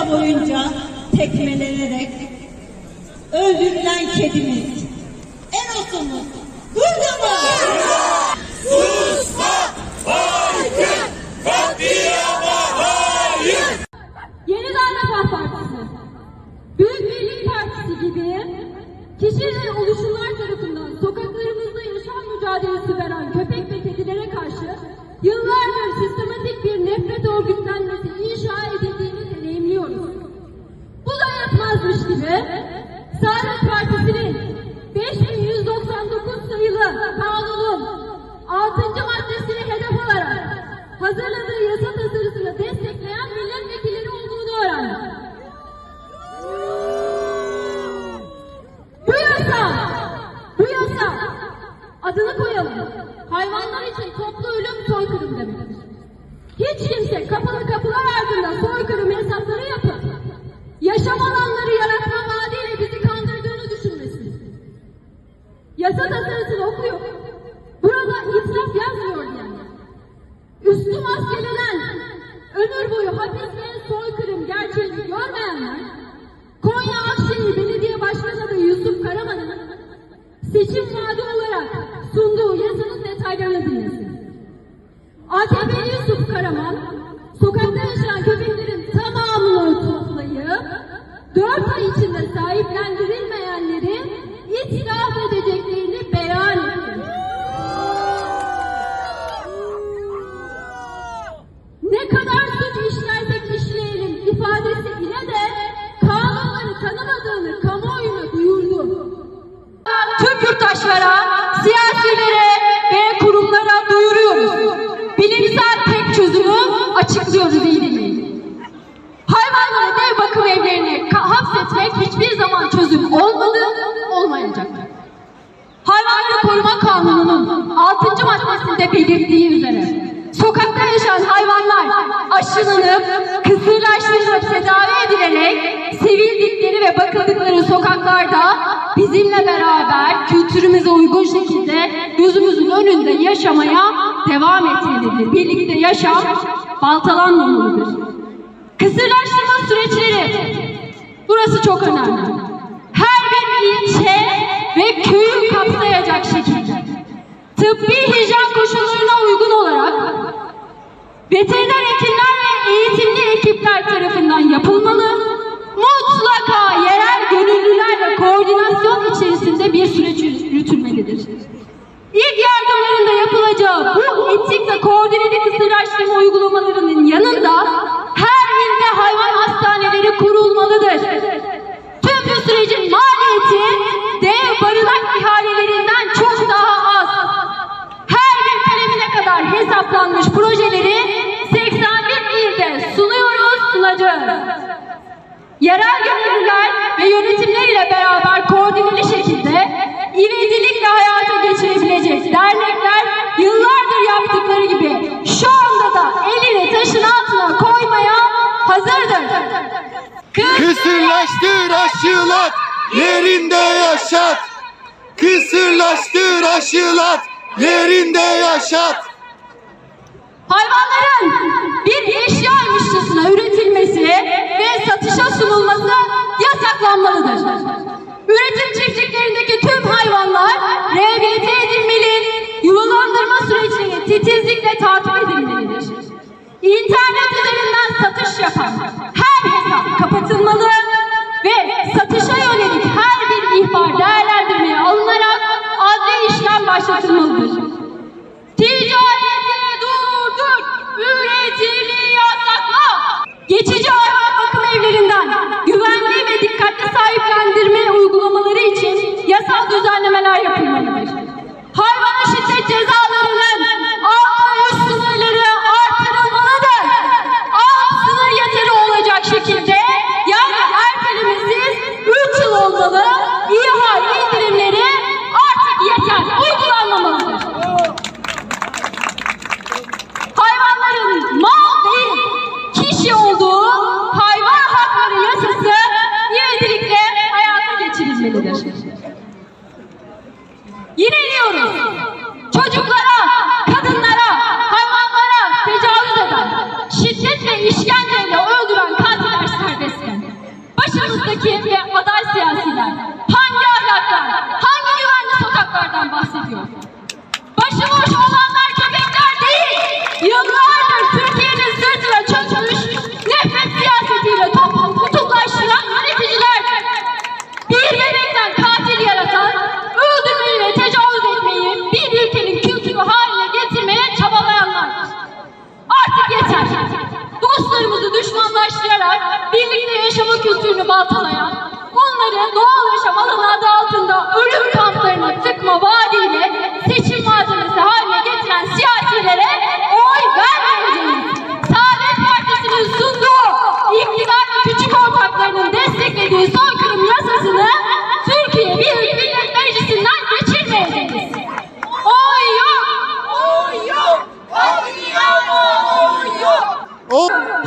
kısa boyunca tekmelenerek öldürülen kedimiz. Eros'umuz burada mı? Yeni Refah Partisi, Büyük Birlik Partisi gibi kişi ve oluşumlar tarafından sokaklarımızda yaşam mücadelesi veren köpek ve kedilere karşı yıllardır sistematik bir nefret örgütlenmesi yetmezmiş gibi Saadet Partisi'nin 5199 sayılı kanunun 6. maddesini hedef alarak hazırladığı yasa tasarısını destekleyen milletvekilleri olduğunu öğrendik. Bu yasa, bu yasa adını koyalım. Hayvanlar için toplu ölüm soykırım demektir. Hiç kimse kapalı Yasa tasarısını okuyup burada itiraf yazmıyor yani. Üstü maskelenen, ömür boyu hapiste soykırım gerçeğini görmeyenler, Konya Akşehir Belediye Başkanı adayı Yusuf Karaman'ın seçim vaadi olarak sunduğu yasanın detaylarını dinlesin. AKP açıklıyoruz iyi dinleyin. Hayvanlara dev bakım evlerini hapsetmek hiçbir zaman çözüm olmadı, olmayacak. Hayvanları Koruma Kanunu'nun 6. maddesinde belirttiği üzere sokakta yaşayan hayvanlar aşılanıp, kısırlaştırılıp tedavi edilerek sevildikleri ve bakıldıkları sokaklarda bizimle beraber kültürümüze uygun şekilde gözümüzün önünde yaşamaya devam etmelidir. Birlikte yaşam baltalanmamalıdır. Kısırlaştırma süreçleri burası çok önemli. Her bir ilçe ve köyü kapsayacak şekilde tıbbi hijyen koşullarına uygun olarak veteriner hekimler ve eğitimli ekipler tarafından yapılmalı. Uygulamalarının yanında her ilde hayvan hastaneleri kurulmalıdır. Tüm bu sürecin maliyeti dev barınak ihalelerinden çok daha az. Her bir kalemine kadar hesaplanmış projeleri 81 ilde sunuyoruz, sunacağız. Yerel gönüllüler ve yönetimler ile beraber koordineli şekilde ivedilikle Kısırlaştır aşılat, yerinde yaşat. Kısırlaştır aşılat, yerinde yaşat. hayvanların bir eşyaymışçasına üretilmesi ve satışa sunulması yasaklanmalıdır. Üretim çiftliklerindeki tüm hayvanlar rehabilite edilmeli, yuvalandırma sürecini titizlikle takip edilmelidir. İnternet üzerinden satış yapan başlatılmalıdır. Ticareti durdur, üretimi yasakla. Geçici hayvan bakım evlerinden güvenli ve dikkatli sahiplendirme uygulamaları için yasal düzenlemeler yapılmalıdır. Hayvana şiddet cezalarının işkenceyle öldüren katiller serbestken, başımızdaki ve aday siyasiler baltalayan, onları doğal yaşam alanı adı altında ölüm kamplarına tıkma vaadiyle seçim malzemesi haline getiren siyasilere oy vermeyeceğiz. Saadet Partisi'nin sunduğu iktidar ve küçük ortaklarının desteklediği soykırım yasasını Türkiye Büyük Millet Meclisi'nden geçirmeyeceğiz. Oy yok! Oy yok! Oy yok! Oy yok! Oy yok!